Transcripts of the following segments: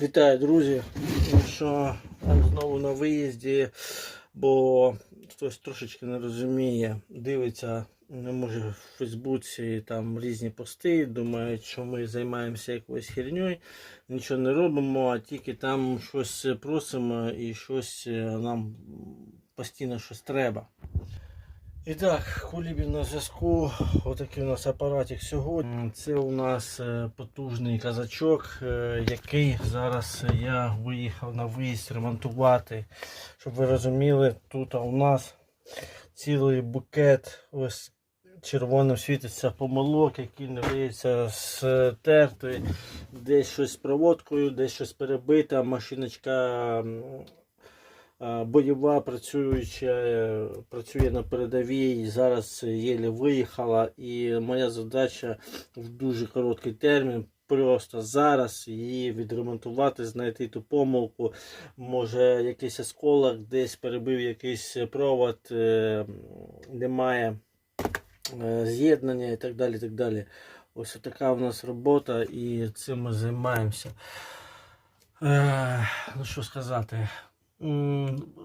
Вітаю, друзі. Ну що, знову на виїзді, бо хтось трошечки не розуміє, дивиться, не може в Фейсбуці там різні пости, думають, що ми займаємося якоюсь херньою, нічого не робимо, а тільки там щось просимо і щось е, нам постійно щось треба. І так, Кулібін на зв'язку. Отакий у нас апаратик сьогодні. Це у нас е, потужний казачок, е, який зараз я виїхав на виїзд ремонтувати. Щоб ви розуміли, тут у нас цілий букет ось червоним світиться помилок, який не виявиться стерти. Десь щось з проводкою, десь щось перебите, машиночка. Бойова працююча, е, працює на передовій, зараз єлі виїхала, і моя задача в дуже короткий термін. Просто зараз її відремонтувати, знайти ту помилку. Може, якийсь осколок, десь перебив якийсь провод, е, немає е, з'єднання і так далі. так далі. Ось така в нас робота і цим ми займаємося. Ну що сказати,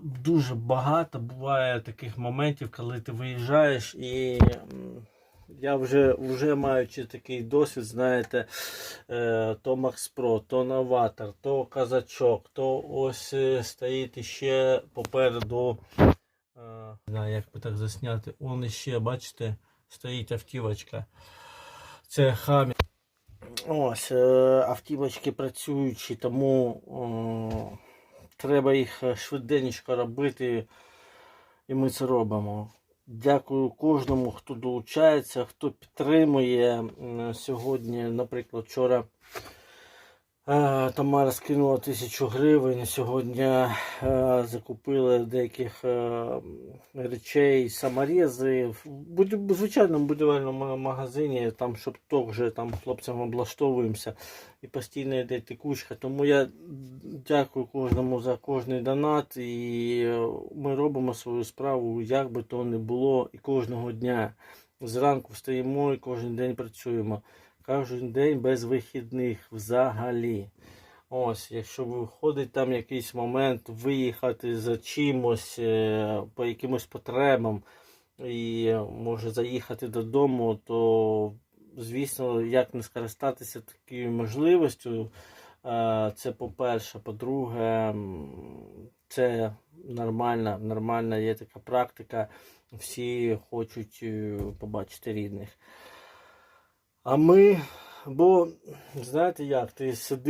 дуже багато буває таких моментів, коли ти виїжджаєш і. Я вже, вже маючи такий досвід, знаєте, е, то Max Pro, то Новатор, то Казачок, то ось е, стоїть іще попереду, е, знаю, як би так засняти, он іще, бачите, стоїть автівочка. Це хамі. Ось, автівочки працюючі, тому треба їх е, швиденько робити, і ми це робимо. Дякую кожному, хто долучається, хто підтримує. Сьогодні, наприклад, вчора Тамара скинула тисячу гривень. Сьогодні е, закупили деяких е, речей, саморези в звичайному будівельному магазині, там, щоб теж там хлопцям облаштовуємося і постійно йде текучка. Тому я дякую кожному за кожний донат. І е, ми робимо свою справу, як би то не було, і кожного дня. Зранку встаємо і кожен день працюємо. Кожен день без вихідних взагалі. Ось, якщо виходить там якийсь момент виїхати за чимось, е, по якимось потребам і може заїхати додому, то звісно, як не скористатися такою можливістю. Е, Це по-перше. По-друге, це нормальна, нормальна є така практика. Всі хочуть е, побачити рідних. А ми, бо знаєте як, ти сидиш.